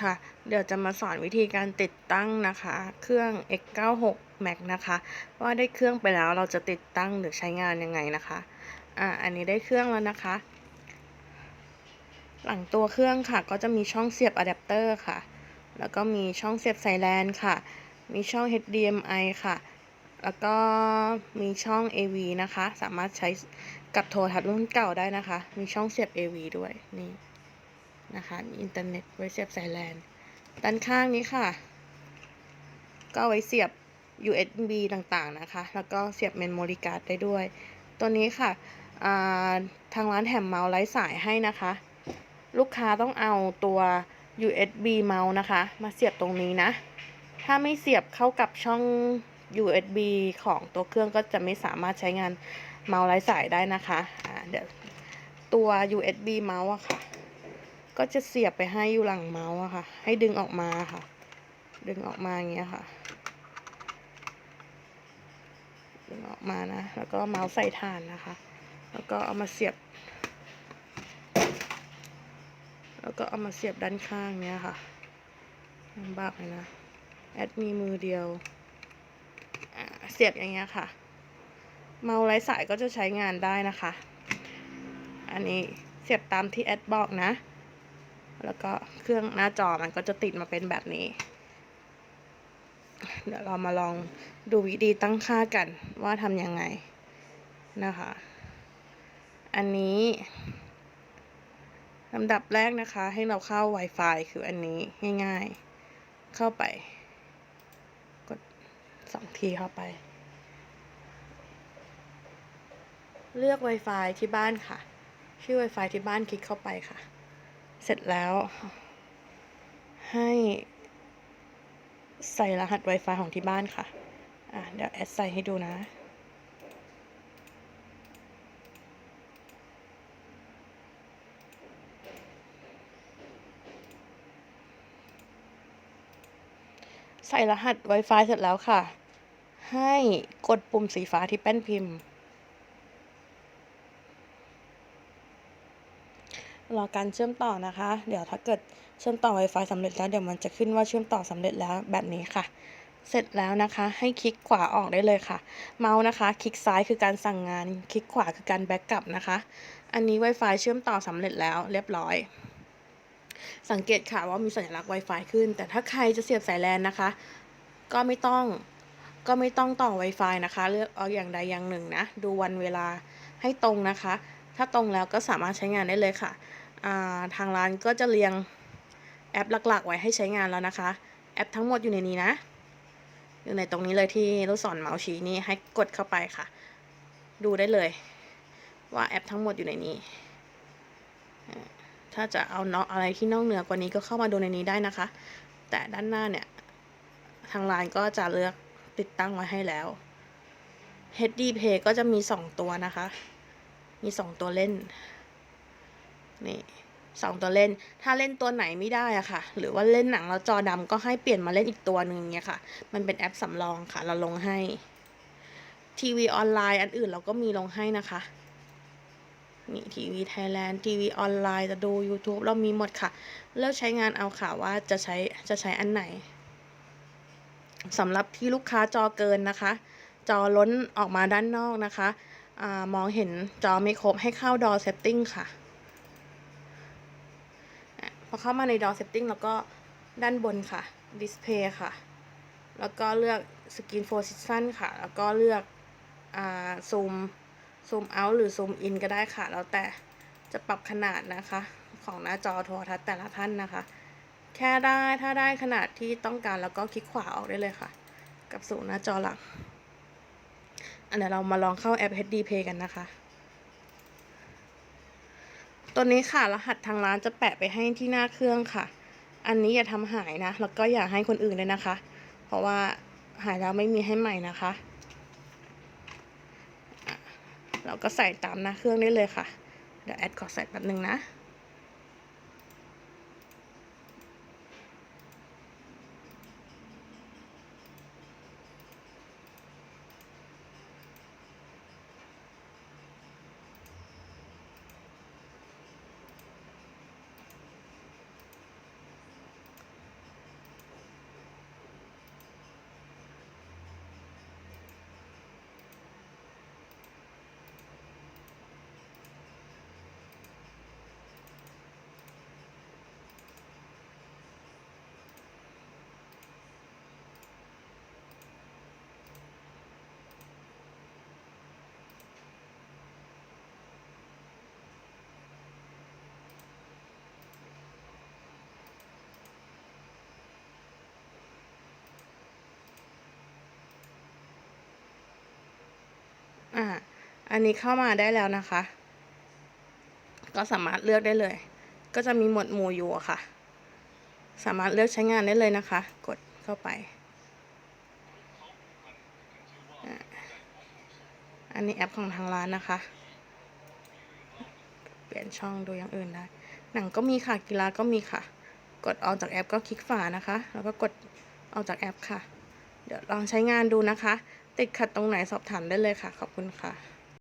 ค่ะ เดี๋ยวจะมาสอนวิธีการติดตั้งนะคะ เครื่อง X96 Max นะคะ ว่าได้เครื่องไปแล้วเราจะติดตั้งหรือใช้งานยังไงนะคะ อ่า อันนี้ได้เครื่องแล้วนะคะ หลังตัวเครื่องค่ะ ก็จะมีช่องเสียบอะแดปเตอร์ค่ะ แล้วก็มีช่องเสียบสายแลนค่ะ มีช่อง HDMI ค่ะ แล้วก็มีช่อง AV นะคะ สามารถใช้กับโทรทัศน์รุ่นเก่าได้นะคะ มีช่องเสียบ AV ด้วย นี่ นะคะมีอินเทอร์เน็ตไว้เสียบสายแลนด้านข้างนี้ค่ะ ก็ไว้เสียบ USB ต่างๆนะคะ แล้วก็เสียบเมมโมรี่การ์ดได้ด้วย ตัวนี้ค่ะทางร้านแถมเมาส์ไร้สายให้นะคะ ลูกค้าต้องเอาตัว USB เมาส์นะคะ มาเสียบตรงนี้นะ ถ้าไม่เสียบเข้ากับช่อง USB ของตัวเครื่องก็จะไม่สามารถใช้งานเมาส์ไร้สายได้นะคะะเดี๋ยวตัว USB เมาส์อะค่ะ ก็จะเสียบไปให้อยู่หลังเมาส์อะค่ะ ให้ดึงออกมาค่ะ ดึงออกมาอย่างเงี้ยค่ะ ดึงออกมานะ แล้วก็เมาส์ใส่ฐานนะคะ แล้วก็เอามาเสียบ แล้วก็เอามาเสียบด้านข้างเนี้ยค่ะลำบากเลยนะ แอดมีมือเดียว เสียบอย่างเงี้ยค่ะ เมาส์ไร้สายก็จะใช้งานได้นะคะ อันนี้เสียบตามที่แอดบอกนะ แล้วก็เครื่องหน้าจอมันก็จะติดมาเป็นแบบนี้ เดี๋ยวเรามาลองดูวิธีตั้งค่ากันว่าทำยังไงนะคะ อันนี้ลำดับแรกนะคะ ให้เราเข้า Wi-Fi คืออันนี้ง่ายๆ เข้าไป กดสองทีเข้าไป เลือก Wi-Fi ที่บ้านค่ะ ชื่อ Wi-Fi ที่บ้านคลิกเข้าไปค่ะ เสร็จแล้ว ให้ใส่รหัส Wi-Fi ของที่บ้านค่ะ อะ เดี๋ยวแอดใส่ให้ดูนะ ใส่รหัส Wi-Fi เสร็จแล้วค่ะ ให้กดปุ่มสีฟ้าที่แป้นพิมพ์ รอการเชื่อมต่อนะคะ เดี๋ยวถ้าเกิดเชื่อมต่อ Wi-Fi สำเร็จแล้วเดี๋ยวมันจะขึ้นว่าเชื่อมต่อสำเร็จแล้วแบบนี้ค่ะ เสร็จแล้วนะคะ ให้คลิกขวาออกได้เลยค่ะ เมาส์นะคะ คลิกซ้ายคือการสั่งงาน คลิกขวาคือการแบ็กกลับนะคะ อันนี้ Wi-Fi เชื่อมต่อสำเร็จแล้วเรียบร้อย สังเกตค่ะว่ามีสัญลักษณ์ Wi-Fi ขึ้น แต่ถ้าใครจะเสียบสายแลนนะคะ ก็ไม่ต้องก็ไม่ต้องต่อ Wi-Fi นะคะ เลือกเอาอย่างใดอย่างหนึ่งนะ ดูวันเวลาให้ตรงนะคะ ถ้าตรงแล้วก็สามารถใช้งานได้เลยค่ะ ทางร้านก็จะเรียงแอปหลักๆ ไว้ให้ใช้งานแล้วนะคะ แอปทั้งหมดอยู่ในนี้นะ อยู่ในตรงนี้เลยที่ลูกศรเมาส์ชี้นี่ให้กดเข้าไปค่ะ ดูได้เลย ว่าแอปทั้งหมดอยู่ในนี้ ถ้าจะเอาเนาะอะไรที่นอกเหนือกว่านี้ก็เข้ามาดูในนี้ได้นะคะ แต่ด้านหน้าเนี่ยทางร้านก็จะเลือกติดตั้งไว้ให้แล้ว HD Pay ก็จะมีสองตัวนะคะ มีสองตัวเล่น นี่สองตัวเล่น ถ้าเล่นตัวไหนไม่ได้อะค่ะ หรือว่าเล่นหนังแล้วจอดำก็ให้เปลี่ยนมาเล่นอีกตัวหนึ่งเงี้ยค่ะ มันเป็นแอปสำรองค่ะ เราลงให้ ทีวีออนไลน์อันอื่นเราก็มีลงให้นะคะนี่ทีวีไทยแลนด์ทีวีออนไลน์จะดู YouTube เรามีหมดค่ะ เลือกใช้งานเอาค่ะว่าจะใช้จะใช้อันไหนสำหรับที่ลูกค้าจอเกินนะคะ จอล้นออกมาด้านนอกนะคะ มองเห็นจอไม่ครบให้เข้า Door Setting ค่ะ พอเข้ามาใน Door Setting แล้วก็ด้านบนค่ะ Display ค่ะ แล้วก็เลือก Screen Position ค่ะ แล้วก็เลือกซูมซูมเอาหรือซูมอินก็ได้ค่ะ แล้วแต่จะปรับขนาดนะคะ ของหน้าจอโทรทัศน์แต่ละท่านนะคะ แค่ได้ถ้าได้ขนาดที่ต้องการแล้วก็คลิกขวาออกได้เลยค่ะ กับสู่หน้าจอหลัก เดี๋ยวเรามาลองเข้าแอป HD Play กันนะคะ ตัวนี้ค่ะ รหัสทางร้านจะแปะไปให้ที่หน้าเครื่องค่ะ อันนี้อย่าทำหายนะ แล้วก็อย่าให้คนอื่นเลยนะคะ เพราะว่าหายแล้วไม่มีให้ใหม่นะคะ เราก็ใส่ตามหน้าเครื่องได้เลยค่ะ เดี๋ยวแอดขอใส่แป๊บนึงนะ อ่า อันนี้เข้ามาได้แล้วนะคะ ก็สามารถเลือกได้เลย ก็จะมีหมวดหมู่อยู่ค่ะ สามารถเลือกใช้งานได้เลยนะคะ กดเข้าไป อันนี้แอปของทางร้านนะคะ เปลี่ยนช่องดูอย่างอื่นได้ หนังก็มีค่ะ กีฬาก็มีค่ะ กดออกจากแอปก็คลิกฝานะคะ แล้วก็กดออกจากแอปค่ะ เดี๋ยวลองใช้งานดูนะคะ ติดขัดตรงไหนสอบถามได้เลยค่ะ ขอบคุณค่ะ